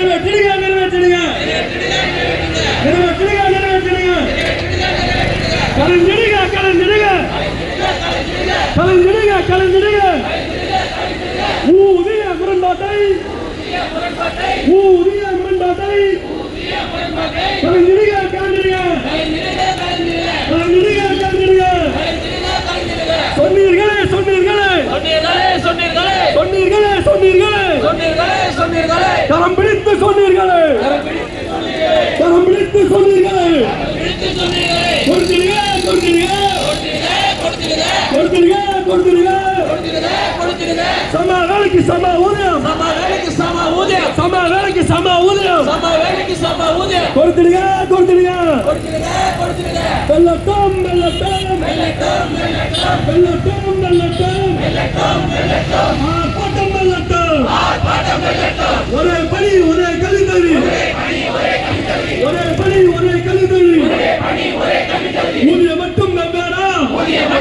நிறைவேற்றிடுங்க நிறைவேற்றிடுங்க நிறைவேற்றிடுங்க நிறைவேற்றிடுங்க கலைஞ்சிடுங்க கலைஞ்சிடுங்க கலைஞ்சிடுங்க கலைஞ்சிடுங்க ஊதிய முரண்பாட்டை ஊதிய சொன்னீர்களே கரம் பிடித்து சொன்னீர்களே கொடுத்தீர்களே கொடுத்தீர்களே கொடுத்தீர்களே கொடுத்தீர்களே கொடுத்தீர்களே சம வேலைக்கு சம ஊதியம். சம வேலைக்கு சம ஊதியம். சம வேலைக்கு சம ஊதியம் சம வேலைக்கு சம ஊதியம் கொடுத்தீர்களே கொடுத்தீர்களே கொடுத்தீர்களே கொடுத்தீர்களே வெள்ளட்டம் வெள்ளட்டம் வெள்ளட்டம் வெள்ளட்டம் வெள்ளட்டம் வெள்ளட்டம் வெள்ளட்டம் வெள்ளட்டம் ஆ ஒரே படி ஒரே Будет